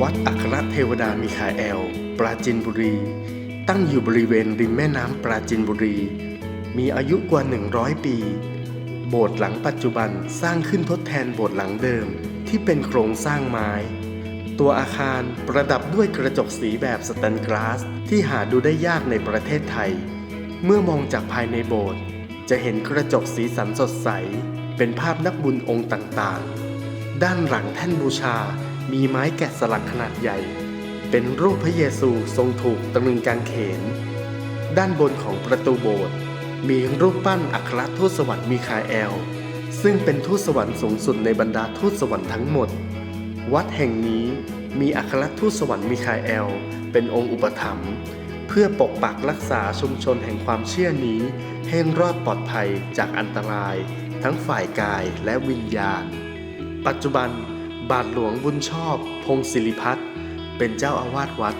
วัดอัครเทวดามิคาเอล ปราจินบุรี ตั้งอยู่บริเวณริมแม่น้ำปราจินบุรี มีอายุกว่า 100 ปี โบสถ์หลังปัจจุบันสร้างขึ้นทดแทนโบสถ์หลังเดิมที่เป็นโครงสร้างไม้ ตัวอาคารประดับด้วยกระจกสีแบบสแตนกลาส ที่หาดูได้ยากในประเทศไทย เมื่อมองจากภายในโบสถ์จะเห็นกระจกสีสันสดใส เป็นภาพนักบุญองค์ต่างๆ ด้านหลังแท่นบูชา มีไม้แกะสลักขนาดใหญ่ เป็นรูปพระเยซูทรงถูกตรึงกางเขน ด้านบนของประตูโบสถ์มีรูปปั้นอัครทูตสวรรค์มีคาเอล ซึ่งเป็นทูตสวรรค์สูงสุดในบรรดาทูตสวรรค์ทั้งหมด วัดแห่งนี้มีอัครทูตสวรรค์มิคาเอล เป็นองค์อุปถัมภ์เพื่อปกปักรักษาชุมชนแห่งความเชื่อนี้ ให้รอดปลอดภัยจากอันตราย ทั้งฝ่ายกายและวิญญาณ ปัจจุบัน บาทหลวงบุญชอบ พงศิริพัฒน์เป็นเจ้าอาวาสวัด